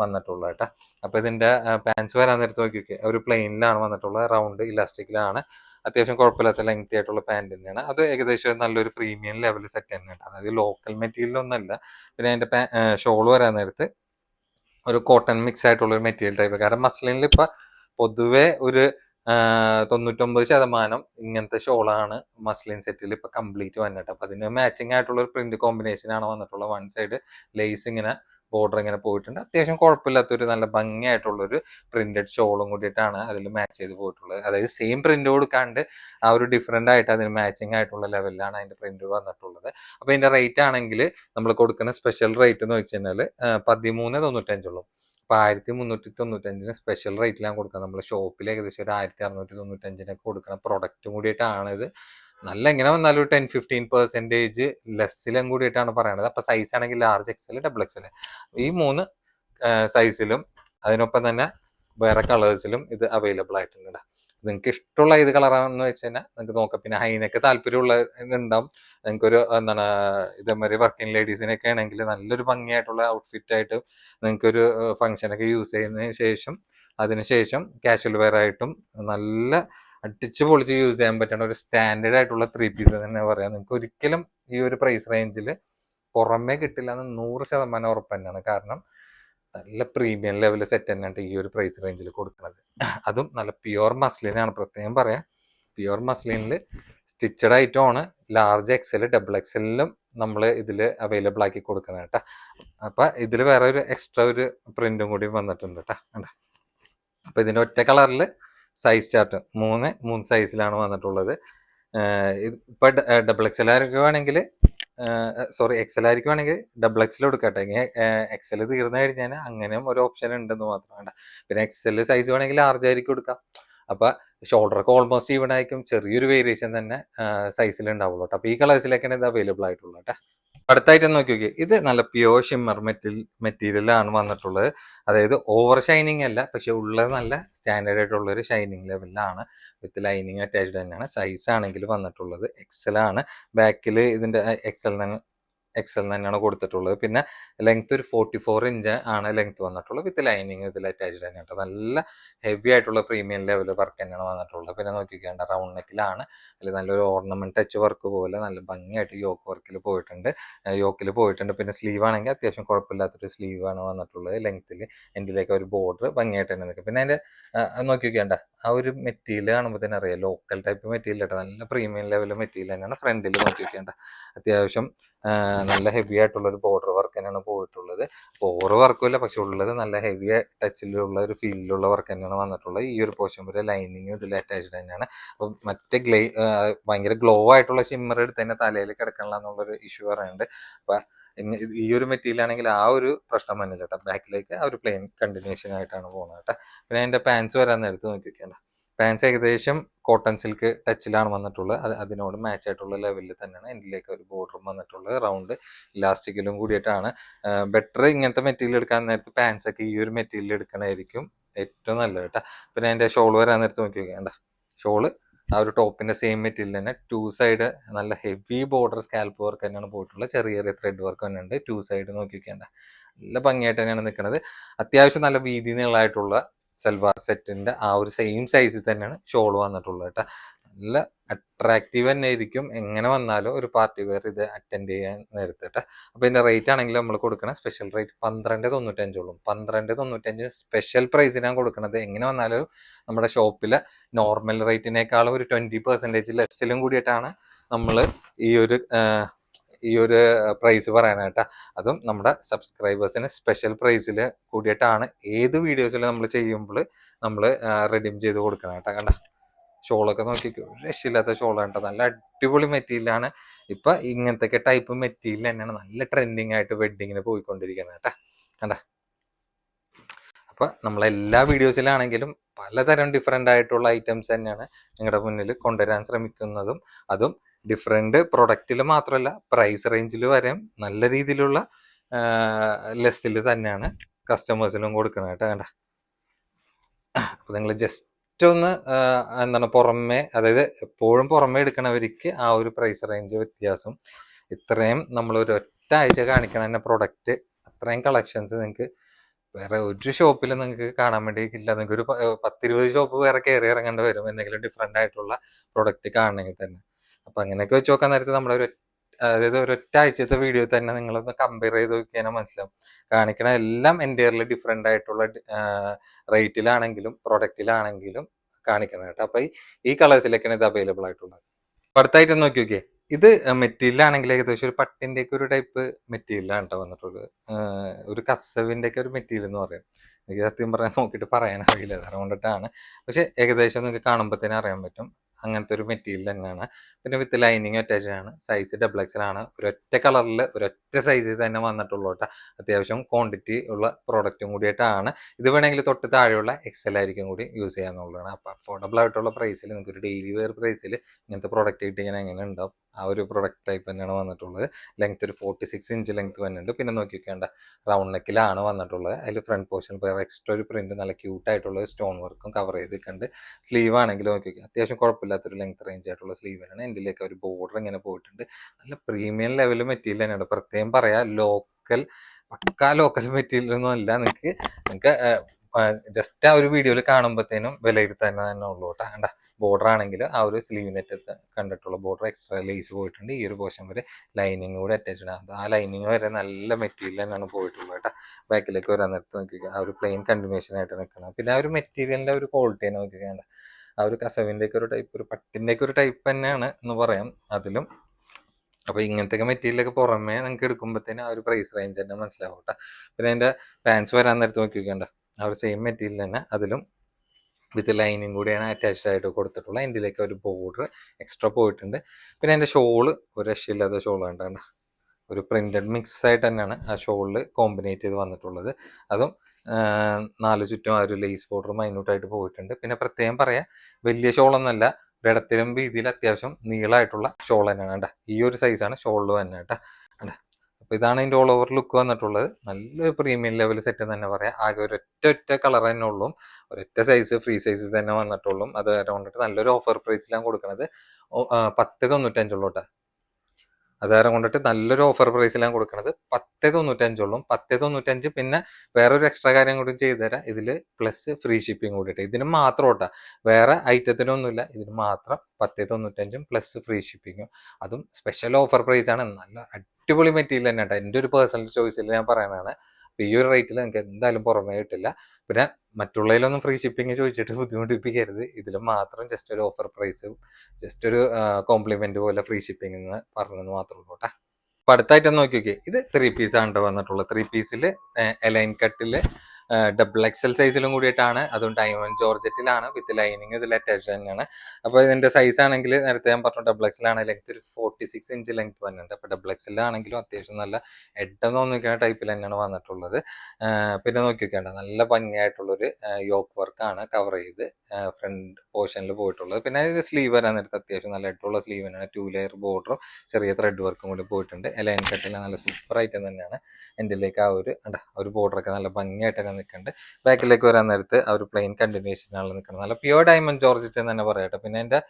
[SPEAKER 1] വന്നിട്ടുള്ളത് കേട്ടോ. അപ്പോൾ ഇതിന്റെ പാൻസ് വരാൻ നേരത്ത് നോക്കിയൊക്കെ ഒരു പ്ലെയിനിലാണ് വന്നിട്ടുള്ളത്. റൗണ്ട് ഇലാസ്റ്റിക്കിലാണ് അത്യാവശ്യം കുഴപ്പമില്ലാത്ത ലെങ്തി ആയിട്ടുള്ള പാന്റ് തന്നെയാണ്. അത് ഏകദേശം നല്ലൊരു പ്രീമിയം ലെവൽ സെറ്റ് തന്നെയാണ് അതായത് ലോക്കൽ മെറ്റീരിയൽ ഒന്നല്ല. പിന്നെ അതിന്റെ ഷോൾ വരാൻ നേരത്ത് ഒരു കോട്ടൺ മിക്സ് ആയിട്ടുള്ള ഒരു മെറ്റീരിയൽ ടൈപ്പ് കാരണം മസ്ലിനിൽ ഇപ്പൊ പൊതുവെ ഒരു തൊണ്ണൂറ്റൊമ്പത് ശതമാനം ഇങ്ങനത്തെ ഷോളാണ് മസ്ലിൻ സെറ്റിൽ ഇപ്പൊ കംപ്ലീറ്റ് വന്നിട്ട് അപ്പൊ അതിന് മാച്ചിങ് ആയിട്ടുള്ള ഒരു പ്രിന്റ് കോമ്പിനേഷൻ ആണ് വന്നിട്ടുള്ളത്. വൺ സൈഡ് ലേസ് ഇങ്ങനെ ബോർഡർ ഇങ്ങനെ പോയിട്ടുണ്ട്. അത്യാവശ്യം കുഴപ്പമില്ലാത്ത ഒരു നല്ല ഭംഗിയായിട്ടുള്ള ഒരു പ്രിന്റഡ് ഷോളും കൂടിയിട്ടാണ് അതിൽ മാച്ച് ചെയ്ത് പോയിട്ടുള്ളത്. അതായത് സെയിം പ്രിന്റ് കൊടുക്കാണ്ട് ആ ഒരു ഡിഫറെന്റ് ആയിട്ട് അതിന് മാച്ചിങ് ആയിട്ടുള്ള ലെവലിലാണ് അതിന്റെ പ്രിന്റ് വന്നിട്ടുള്ളത്. അപ്പൊ ഇതിന്റെ റേറ്റ് ആണെങ്കിൽ നമ്മൾ കൊടുക്കുന്ന സ്പെഷ്യൽ റേറ്റ് എന്ന് വെച്ച് കഴിഞ്ഞാൽ പതിമൂന്ന് തൊണ്ണൂറ്റഞ്ചുള്ളൂ. അപ്പൊ ആയിരത്തി മുന്നൂറ്റി തൊണ്ണൂറ്റഞ്ചിന് സ്പെഷ്യൽ റേറ്റിലാണ് കൊടുക്കുന്നത് നമ്മൾ ഷോപ്പിൽ ഏകദേശം ഒരു ആയിരത്തി അറുന്നൂറ്റി തൊണ്ണൂറ്റഞ്ചിനൊക്കെ കൊടുക്കുന്ന പ്രൊഡക്റ്റും കൂടിയിട്ടാണ് ഇത്. നല്ല എങ്ങനെ വന്നാലും ടെൻ ഫിഫ്റ്റീൻ പെർസെന്റേജ് ലെസ്സിലും കൂടിയിട്ടാണ് പറയണത്. അപ്പൊ സൈസ് ആണെങ്കിൽ ലാർജ് എക്സൽ ഡബിൾ എക്സൽ ഈ മൂന്ന് സൈസിലും അതിനൊപ്പം തന്നെ വേറെ കളേഴ്സിലും ഇത് അവൈലബിൾ ആയിട്ടുണ്ട് നിങ്ങൾക്ക് ഇഷ്ടമുള്ള ഏത് കളറാണെന്ന് വെച്ച് കഴിഞ്ഞാൽ നിങ്ങൾക്ക് നോക്കാം. പിന്നെ ഹൈനൊക്കെ താല്പര്യമുള്ള ഉണ്ടാവും നിങ്ങൾക്ക് ഒരു എന്താണ് ഇതേമാതിരി വർക്കിംഗ് ലേഡീസിനൊക്കെ ആണെങ്കിൽ നല്ലൊരു ഭംഗിയായിട്ടുള്ള ഔട്ട്ഫിറ്റ് ആയിട്ട് നിങ്ങൾക്ക് ഒരു ഫംഗ്ഷനൊക്കെ യൂസ് ചെയ്യുന്നതിന് ശേഷം അതിനുശേഷം കാഷ്വൽ വെയർ ആയിട്ടും നല്ല അടിച്ചു പൊളിച്ച് യൂസ് ചെയ്യാൻ പറ്റുന്ന ഒരു സ്റ്റാൻഡേർഡ് ആയിട്ടുള്ള ത്രീ പീസ് തന്നെ പറയാം. നിങ്ങൾക്ക് ഒരിക്കലും ഈ ഒരു പ്രൈസ് റേഞ്ചിൽ പുറമേ കിട്ടില്ല എന്ന് നൂറ് ശതമാനം ഉറപ്പ് തന്നെയാണ്. കാരണം നല്ല പ്രീമിയം ലെവൽ സെറ്റ് തന്നെയാണ് ഈ ഒരു പ്രൈസ് റേഞ്ചിൽ കൊടുക്കുന്നത്. അതും നല്ല പ്യുവർ മസ്ലിനാണ് പ്രത്യേകം പറയാം പ്യുവർ മസ്ലിനിൽ സ്റ്റിച്ചഡ് ആയിട്ടുമാണ് ലാർജ് എക്സൽ ഡബിൾ എക്സലിലും നമ്മൾ ഇതിൽ അവൈലബിൾ ആക്കി കൊടുക്കുന്നത് കേട്ടോ അപ്പൊ ഇതിൽ വേറെ ഒരു എക്സ്ട്രാ ഒരു പ്രിന്റും കൂടി വന്നിട്ടുണ്ട് കേട്ടോ കണ്ടോ? അപ്പൊ ഇതിന്റെ ഒറ്റ കളറിൽ സൈസ് ചാർട്ട് മൂന്ന് മൂന്ന് സൈസിലാണ് വന്നിട്ടുള്ളത്. ഇപ്പൊ ഡബിൾ എക്സൽ ആയിരിക്കുവാണെങ്കിൽ സോറി എക്സൽ ആയിരിക്കുവാണെങ്കിൽ ഡബിൾ എക്സൽ കൊടുക്കട്ടെ. ഇനി എക്സൽ തീർന്നു കഴിഞ്ഞാൽ അങ്ങനെയും ഒരു ഓപ്ഷൻ ഉണ്ടെന്ന് മാത്രം വേണ്ട. പിന്നെ എക്സൽ സൈസ് വേണമെങ്കിൽ ലാർജ് ആയിരിക്കും കൊടുക്കാം. അപ്പൊ ഷോൾഡറൊക്കെ ഓൾമോസ്റ്റ് ഈവൺ ആയിരിക്കും. ചെറിയൊരു വേരിയേഷൻ തന്നെ സൈസിൽ ഉണ്ടാവുള്ളൂ കേട്ടോ അപ്പൊ ഈ കളേഴ്സിലേക്കാണ് ഇത് അവൈലബിൾ ആയിട്ടുള്ളൂ കേട്ടോ അടുത്തായിട്ട് നോക്കി നോക്കി ഇത് നല്ല പ്യോർ ഷിമ്മർ മെറ്റീരിയൽ മെറ്റീരിയലാണ് വന്നിട്ടുള്ളത്. അതായത് ഓവർ ഷൈനിങ് അല്ല പക്ഷെ ഉള്ളത് നല്ല സ്റ്റാൻഡേർഡ് ആയിട്ടുള്ള ഒരു ഷൈനിങ് ലെവലിലാണ് വിത്ത് ലൈനിങ് അറ്റാച്ച്ഡ് തന്നെയാണ്. സൈസ് ആണെങ്കിൽ വന്നിട്ടുള്ളത്. എക്സൽ ആണ്. ബാക്കിൽ ഇതിന്റെ എക്സൽ എക്സൽ തന്നെയാണ് കൊടുത്തിട്ടുള്ളത്. പിന്നെ ലെങ്ത് ഒരു ഫോർട്ടി ഫോർ ഇഞ്ച് ആണ് ലെങ്ത് വന്നിട്ടുള്ളത് വിത്ത് ലൈനിങ് ഇതിൽ അറ്റാച്ച്ഡ് കേട്ടോ നല്ല ഹെവി ആയിട്ടുള്ള പ്രീമിയം ലെവൽ വർക്ക് തന്നെയാണ് വന്നിട്ടുള്ളത്. പിന്നെ നോക്കിക്കേണ്ട റൗണ്ട് നെക്കിലാണ് അതിൽ നല്ലൊരു ഓർണമെന്റ് ടച്ച് വർക്ക് പോലെ നല്ല ഭംഗിയായിട്ട് യോക്ക് വർക്കിൽ പോയിട്ടുണ്ട്. യോക്കിൽ പോയിട്ടുണ്ട്. പിന്നെ സ്ലീവ് ആണെങ്കിൽ അത്യാവശ്യം കുഴപ്പമില്ലാത്തൊരു സ്ലീവ് ആണ് വന്നിട്ടുള്ളത് ലെങ്ത്തിൽ എന്റിലേക്ക് ഒരു ബോർഡർ ഭംഗിയായിട്ട് തന്നെ നിൽക്കും. പിന്നെ അതിന്റെ നോക്കിക്കേണ്ട ആ ഒരു മെറ്റീരിയൽ കാണുമ്പോൾ തന്നെ അറിയാം. ലോക്കൽ ടൈപ്പ് മെറ്റീരിയൽ കേട്ടോ നല്ല പ്രീമിയം ലെവൽ മെറ്റീരിയൽ തന്നെയാണ് ഫ്രണ്ടിൽ നോക്കി വെക്കേണ്ട അത്യാവശ്യം നല്ല ഹെവി ആയിട്ടുള്ള ഒരു ബോർഡർ വർക്ക് തന്നെയാണ് പോയിട്ടുള്ളത്. ഓവർ വർക്കും ഇല്ല പക്ഷെ ഉള്ളത് നല്ല ഹെവി ടച്ചിലുള്ള ഒരു ഫീലിലുള്ള വർക്ക് തന്നെയാണ് വന്നിട്ടുള്ളത്. ഈ ഒരു പോർഷൻ വരെ ലൈനിങ് ഇതിൽ അറ്റാച്ച്ഡ് തന്നെയാണ്. അപ്പം മറ്റേ ഗ്ലേ ഭയങ്കര ഗ്ലോ ആയിട്ടുള്ള ഷിമ്മർ എടുത്ത് തന്നെ തലയിൽ കിടക്കണില്ല എന്നുള്ളൊരു ഇഷ്യൂ പറയുന്നുണ്ട് അപ്പം ഈ ഒരു മെറ്റീരിയൽ ആണെങ്കിൽ ആ ഒരു പ്രശ്നം വന്നില്ല കേട്ടോ. ബാക്കിലേക്ക് ആ ഒരു പ്ലെയിൻ കണ്ടിന്യൂഷൻ ആയിട്ടാണ് പോകുന്നത് കേട്ടോ. പിന്നെ അതിന്റെ പാൻസ് വരാൻ നേരത്ത് നോക്കിയൊക്കെയാണ് പാൻസ് ഏകദേശം കോട്ടൺ സിൽക്ക് ടച്ചിലാണ് വന്നിട്ടുള്ളത്. അത് അതിനോട് മാച്ച് ആയിട്ടുള്ള ലെവലിൽ തന്നെയാണ്. എന്റിലേക്ക് ഒരു ബോർഡറും വന്നിട്ടുള്ളത്. റൗണ്ട് ഇലാസ്റ്റിക്കിലും കൂടിയിട്ടാണ്. ബെറ്റർ ഇങ്ങനത്തെ മെറ്റീരിയൽ എടുക്കാൻ നേരത്ത് പാൻസ് ഒക്കെ ഈ ഒരു മെറ്റീരിയൽ എടുക്കണമായിരിക്കും ഏറ്റവും നല്ലത് കേട്ടോ. പിന്നെ അതിന്റെ ഷോൾ വരാൻ നേരത്ത് നോക്കി നോക്കേണ്ട ഷോൾ ആ ഒരു ടോപ്പിന്റെ സെയിം മെറ്റീരിയൽ തന്നെ. ടു സൈഡ് നല്ല ഹെവി ബോർഡർ സ്കാൽപ്പ് വർക്ക് തന്നെയാണ് പോയിട്ടുള്ളത്. ചെറിയ ചെറിയ ത്രെഡ് വർക്ക് തന്നെ ഉണ്ട്. ടു സൈഡ് നോക്കി വെക്കേണ്ട നല്ല ഭംഗിയായിട്ട് തന്നെയാണ് നിൽക്കുന്നത് അത്യാവശ്യം നല്ല വീതി നീളമായിട്ടുള്ള സൽവാർ സെറ്റിന്റെ ആ ഒരു സെയിം സൈസിൽ തന്നെയാണ് ഷോൾ വന്നിട്ടുള്ളത് കേട്ടോ. നല്ല അട്രാക്റ്റീവ് തന്നെ ആയിരിക്കും. എങ്ങനെ വന്നാലും ഒരു പാർട്ടി വെയർ ഇത് അറ്റൻഡ് ചെയ്യാൻ നേരത്തെ കേട്ടോ. അപ്പൊ ഇതിന്റെ റേറ്റ് ആണെങ്കിൽ നമ്മൾ കൊടുക്കുന്ന സ്പെഷ്യൽ റേറ്റ് പന്ത്രണ്ട് തൊണ്ണൂറ്റഞ്ചോളും പന്ത്രണ്ട് തൊണ്ണൂറ്റഞ്ച് സ്പെഷ്യൽ പ്രൈസിനാണ് കൊടുക്കുന്നത് എങ്ങനെ വന്നാലും നമ്മുടെ ഷോപ്പിലെ നോർമൽ റേറ്റിനേക്കാളും ഒരു ട്വന്റി പെർസെന്റേജ് ലെസ്സിലും കൂടിയിട്ടാണ് നമ്മൾ ഈ ഒരു ഈ ഒരു പ്രൈസ് പറയാനായിട്ട്. അതും നമ്മുടെ സബ്സ്ക്രൈബേഴ്സിന് സ്പെഷ്യൽ പ്രൈസിൽ കൂടിയിട്ടാണ് ഏത് വീഡിയോസിൽ നമ്മൾ ചെയ്യുമ്പോൾ നമ്മൾ റെഡീം ചെയ്ത് കൊടുക്കണം കേട്ടോ കണ്ട? ഷോളൊക്കെ നോക്കിക്കോ. രക്ഷയില്ലാത്ത ഷോളാണ് കേട്ടോ നല്ല അടിപൊളി മെറ്റീരിയലാണ്. ഇപ്പം ഇങ്ങനത്തെ ടൈപ്പ് മെറ്റീരിയൽ തന്നെയാണ് നല്ല ട്രെൻഡിങ് ആയിട്ട് വെഡിങ്ങിന് പോയിക്കൊണ്ടിരിക്കുന്നത് കേട്ടോ കണ്ട? അപ്പം നമ്മളെല്ലാ വീഡിയോസിലാണെങ്കിലും പലതരം ഡിഫറെന്റ് ആയിട്ടുള്ള ഐറ്റംസ് തന്നെയാണ് നിങ്ങളുടെ മുന്നിൽ കൊണ്ടുവരാൻ ശ്രമിക്കുന്നതും. അതും ഡിഫറെന്റ് പ്രൊഡക്റ്റിൽ മാത്രമല്ല പ്രൈസ് റേഞ്ചിൽ വരെ നല്ല രീതിയിലുള്ള ലെസ്സിൽ തന്നെയാണ് കസ്റ്റമേഴ്സിനും കൊടുക്കുന്നത് കേട്ടോ വേണ്ട അപ്പോൾ നിങ്ങൾ ജസ്റ്റ് ഒന്ന് എന്താണ് പുറമേ അതായത് എപ്പോഴും പുറമേ എടുക്കണവർക്ക് ആ ഒരു പ്രൈസ് റേഞ്ച് വ്യത്യാസം ഇത്രയും നമ്മൾ ഒരു ഒറ്റ ആഴ്ച കാണിക്കണ തന്നെ പ്രൊഡക്റ്റ് അത്രയും കളക്ഷൻസ് നിങ്ങൾക്ക് വേറെ ഒരു ഷോപ്പിൽ നിങ്ങൾക്ക് കാണാൻ വേണ്ടി ഇല്ല. നിങ്ങൾക്ക് ഒരു പത്തിരുപത് ഷോപ്പ് വേറെ കയറി ഇറങ്ങേണ്ടി വരും എന്തെങ്കിലും ഡിഫറെന്റ് ആയിട്ടുള്ള പ്രൊഡക്റ്റ് കാണണമെങ്കിൽ തന്നെ. അപ്പൊ അങ്ങനെയൊക്കെ വെച്ച് നോക്കാൻ നേരത്തെ ഒരു അതായത് ഒരൊറ്റ ആഴ്ചത്തെ വീഡിയോ തന്നെ നിങ്ങളൊന്ന് കമ്പയർ ചെയ്ത് നോക്കിയാൽ മനസ്സിലാവും. കാണിക്കണ എല്ലാം എന്റെയർലി ഡിഫറെന്റ് ആയിട്ടുള്ള റേറ്റിലാണെങ്കിലും പ്രൊഡക്റ്റിലാണെങ്കിലും കാണിക്കണം കേട്ടോ. അപ്പൊ ഈ- കളേഴ്സിലേക്കാണ് ഇത് അവൈലബിൾ ആയിട്ടുള്ളത്. അടുത്തായിട്ട് നോക്കി നോക്കിയേ. ഇത് മെറ്റീരിയൽ ആണെങ്കിൽ ഏകദേശം ഒരു പട്ടിന്റെ ഒക്കെ ഒരു ടൈപ്പ് മെറ്റീരിയലാണ് കേട്ടോ വന്നിട്ടുള്ളത്. ഒരു കസവിന്റെ ഒക്കെ ഒരു മെറ്റീരിയൽ എന്ന് പറയും. എനിക്ക് സത്യം പറഞ്ഞാൽ നോക്കിയിട്ട് പറയാൻ അതുകൊണ്ടിട്ടാണ് പക്ഷെ ഏകദേശം നിങ്ങൾക്ക് കാണുമ്പോൾ തന്നെ അറിയാൻ പറ്റും. അങ്ങനത്തെ ഒരു മെറ്റീരിയൽ തന്നെയാണ്. പിന്നെ വിത്ത് ലൈനിങ് അറ്റാച്ച് ആണ്. സൈസ് ഡബിൾ എക്സൽ ആണ്. ഒരൊറ്റ കളറിൽ ഒരൊറ്റ സൈസിൽ തന്നെ വന്നിട്ടുള്ളൂ കേട്ടോ. അത്യാവശ്യം ക്വാണ്ടിറ്റി ഉള്ള പ്രോഡക്റ്റും കൂടിയിട്ടാണ് ഇത് വേണമെങ്കിൽ തൊട്ട് താഴെയുള്ള എക്സൽ ആയിരിക്കും കൂടി യൂസ് ചെയ്യാന്നുള്ളതാണ്. അപ്പോൾ അഫോർഡബിൾ ആയിട്ടുള്ള പ്രൈസിൽ നിങ്ങൾക്ക് ഒരു ഡെയിലി വെയർ പ്രൈസിൽ ഇങ്ങനത്തെ പ്രോഡക്റ്റ് കിട്ടിയാൽ എങ്ങനെ ഉണ്ടാവും ആ ഒരു പ്രൊഡക്റ്റ് ടൈപ്പ് തന്നെയാണ് വന്നിട്ടുള്ളത്. ലെങ്ത് ഒരു ഫോർട്ടി സിക്സ് ഇഞ്ച് ലെങ്ത് വന്നിട്ടുണ്ട്. പിന്നെ നോക്കി വെക്കേണ്ട റൗണ്ട് നെക്കിലാണ് വന്നിട്ടുള്ളത്. അതിൽ ഫ്രണ്ട് പോർഷൻ എക്സ്ട്രാ ഒരു പ്രിന്റ് നല്ല ക്യൂട്ട് ആയിട്ടുള്ള സ്റ്റോൺ വർക്കും കവർ ചെയ്തിട്ടുണ്ട്. സ്ലീവ് ആണെങ്കിൽ നോക്കി നോക്കി അത്യാവശ്യം കുഴപ്പമില്ലാത്തൊരു ലെങ്ത് റേഞ്ച് ആയിട്ടുള്ള സ്ലീവാണ് എന്റെലേക്ക് ഒരു ബോർഡർ ഇങ്ങനെ പോയിട്ടുണ്ട്. നല്ല പ്രീമിയം ലെവൽ മെറ്റീരിയൽ തന്നെയാണ്. പ്രത്യേകം പറയാം ലോക്കൽ പക്കാ ലോക്കൽ മെറ്റീരിയൽ ഒന്നും അല്ല. നിങ്ങൾക്ക് നിങ്ങൾക്ക് ജസ്റ്റ് ആ ഒരു വീഡിയോയിൽ കാണുമ്പോഴത്തേനും വിലയിരുത്താൻ തന്നെ ഉള്ളൂ കേട്ടോ. കണ്ട ബോർഡർ ആണെങ്കിൽ ആ ഒരു സ്ലീവ് നെറ്റ് കണ്ടിട്ടുള്ള ബോർഡർ എക്സ്ട്രാ ലേസ് പോയിട്ടുണ്ട്. ഈ ഒരു പോർഷൻ വരെ ലൈനിങ് കൂടെ അറ്റാച്ച്ഡ് ആണ്. ആ ലൈനിങ് വരെ നല്ല മെറ്റീരിയൽ തന്നെയാണ് പോയിട്ടുള്ളത് കേട്ടോ. ബാക്കിലേക്ക് വരാൻ നേരത്ത് നോക്കിക്കുക ആ ഒരു പ്ലെയിൻ കണ്ടിന്യൂഷൻ ആയിട്ട് നിൽക്കണം. പിന്നെ ആ ഒരു മെറ്റീരിയലിന്റെ ഒരു ക്വാളിറ്റി തന്നെ നോക്കിക്കണ്ട ആ ഒരു കസവിന്റെയൊക്കെ ഒരു ടൈപ്പ് ഒരു പട്ടിന്റെയൊക്കെ ഒരു ടൈപ്പ് തന്നെയാണ് എന്ന് പറയാം അതിലും. അപ്പോൾ ഇങ്ങനത്തെ മെറ്റീരിയലൊക്കെ പുറമേ നിങ്ങൾക്ക് എടുക്കുമ്പോഴത്തേനും ആ ഒരു പ്രൈസ് റേഞ്ച് തന്നെ മനസ്സിലാവും കേട്ടോ. പിന്നെ അതിന്റെ പാൻസ് വരാൻ നേരത്ത് നോക്കി നോക്കണ്ട ആ ഒരു സെയിം മെറ്റീരിയൽ തന്നെ. അതിലും വിത്ത് ലൈനിങ് കൂടിയാണ് അറ്റാച്ച്ഡ് ആയിട്ട് കൊടുത്തിട്ടുള്ളത്. എന്തിലേക്ക് ഒരു ബോർഡർ എക്സ്ട്രാ പോയിട്ടുണ്ട്. പിന്നെ എന്റെ ഷോൾ ഒരു രക്ഷയില്ലാത്ത ഷോൾ കണ്ടാണ് ഒരു പ്രിന്റഡ് മിക്സ് ആയിട്ട് തന്നെയാണ് ആ ഷോളിൽ കോമ്പിനേറ്റ് ചെയ്ത് വന്നിട്ടുള്ളത്. അതും നാല് ചുറ്റും ആ ഒരു ലേസ് ബോർഡർ മൈന്യൂട്ടായിട്ട് പോയിട്ടുണ്ട്. പിന്നെ പ്രത്യേകം പറയാം വലിയ ഷോളൊന്നല്ല ഒരിടത്തിലും രീതിയിൽ അത്യാവശ്യം നീളമായിട്ടുള്ള ഷോൾ തന്നെയാണ് കേട്ടോ. ഈ ഒരു സൈസാണ് ഷോളിൽ തന്നെ കേട്ടോ. അപ്പൊ ഇതാണ് അതിന്റെ ഓൾ ഓവർ ലുക്ക് വന്നിട്ടുള്ളത്. നല്ല പ്രീമിയം ലെവൽ സെറ്റ് തന്നെ പറയാം. ആകെ ഒരൊറ്റ ഒറ്റ കളർ തന്നെ ഉള്ളൂ. ഒരൊറ്റ സൈസ് ഫ്രീ സൈസ് തന്നെ വന്നിട്ടുള്ളൂ. അത് കൊണ്ടിട്ട് നല്ലൊരു ഓഫർ പ്രൈസിലാണ് കൊടുക്കുന്നത് പത്ത് തൊണ്ണൂറ്റഞ്ചുള്ളൂട്ട അതാരം കൊണ്ടിട്ട് നല്ലൊരു ഓഫർ പ്രൈസിലാണ് കൊടുക്കുന്നത് പത്ത് തൊണ്ണൂറ്റഞ്ചുള്ളൂ പത്ത് തൊണ്ണൂറ്റഞ്ച് പിന്നെ വേറൊരു എക്സ്ട്രാ കാര്യം കൂടി ചെയ്തുതരാം ഇതിൽ പ്ലസ് ഫ്രീ ഷിപ്പിംഗ് കൂടിയിട്ട് ഇതിന് മാത്രം കേട്ടോ വേറെ ഐറ്റത്തിനൊന്നുമില്ല ഇതിന് മാത്രം പത്ത് തൊണ്ണൂറ്റഞ്ചും പ്ലസ് ഫ്രീ ഷിപ്പിങ്ങും അതും സ്പെഷ്യൽ ഓഫർ പ്രൈസാണ് നല്ല അടിപൊളി മെറ്റീരിയൽ തന്നെ കേട്ടോ എന്റെ ഒരു പേഴ്സണൽ ചോയ്സിൽ ഞാൻ പറയാനാണ് അപ്പം ഈ ഒരു റേറ്റിൽ നിങ്ങൾക്ക് എന്തായാലും പുറമേ കിട്ടില്ല. പിന്നെ മറ്റുള്ളതിലൊന്നും ഫ്രീ ഷിപ്പിംഗ് ചോദിച്ചിട്ട് ബുദ്ധിമുട്ടിപ്പിക്കരുത്. ഇതിൽ മാത്രം ജസ്റ്റ് ഒരു ഓഫർ പ്രൈസ് ജസ്റ്റ് ഒരു കോംപ്ലിമെന്റ് പോലെ ഫ്രീ ഷിപ്പിംഗ് എന്ന് പറഞ്ഞെന്ന് മാത്രമേ ഉള്ളൂ കേട്ടോ. അപ്പം അടുത്തായിട്ട് നോക്കി നോക്കിയേ ഇത് ത്രീ പീസാണ് വന്നിട്ടുള്ളത്. ത്രീ പീസിൽ എലൈൻ കട്ടിൽ ഡബിൾ എക്സൽ സൈസിലും കൂടിയിട്ടാണ്. അതും ഡയമണ്ട് ജോർജറ്റിലാണ് വിത്ത് ലൈനിങ് ഇതിൽ അറ്റാച്ച് തന്നെയാണ്. അപ്പൊ ഇതിന്റെ സൈസ് ആണെങ്കിൽ നേരത്തെ ഞാൻ പറഞ്ഞു ഡബിൾ എക്സൽ ആണ് ലെങ്ത് ഒരു ഫോർട്ടി സിക്സ് ഇഞ്ച് ലെങ്ത് വന്നിട്ടുണ്ട് അപ്പോൾ ഡബിൾ എക്സൽ ആണെങ്കിലും അത്യാവശ്യം നല്ല എഡം നോക്കിക്കുന്ന ടൈപ്പിൽ തന്നെയാണ് വന്നിട്ടുള്ളത്. പിന്നെ നോക്കിക്കേണ്ട നല്ല ഭംഗിയായിട്ടുള്ളൊരു യോക്ക് വർക്കാണ് കവർ ചെയ്ത് ഫ്രണ്ട് പോർഷനിൽ പോയിട്ടുള്ളത്. പിന്നെ സ്ലീവ് വരാൻ നേരത്തെ അത്യാവശ്യം നല്ല എട്ടുള്ള സ്ലീവ് തന്നെയാണ്. ടു ലെയർ ബോർഡറും ചെറിയ ത്രെഡ് വർക്കും കൂടി പോയിട്ടുണ്ട്. ലൈൻ കട്ടിൽ നല്ല സൂപ്പർ ഐറ്റം തന്നെയാണ്. എന്റെലേക്ക് ആ ഒരു ഒരു ബോർഡറൊക്കെ നല്ല ഭംഗിയായിട്ടൊക്കെ നിൽക്കുന്നുണ്ട് ബാക്കിലേക്ക് വരാൻ നേരത്ത് ആ ഒരു പ്ലെയിൻ കണ്ടിന്യൂഷനാണ് നിൽക്കുന്നത് നല്ല പ്യുവർ ഡയമണ്ട് ജോർജറ്റ് എന്ന് തന്നെ പറയട്ടെ പിന്നെ എന്റെ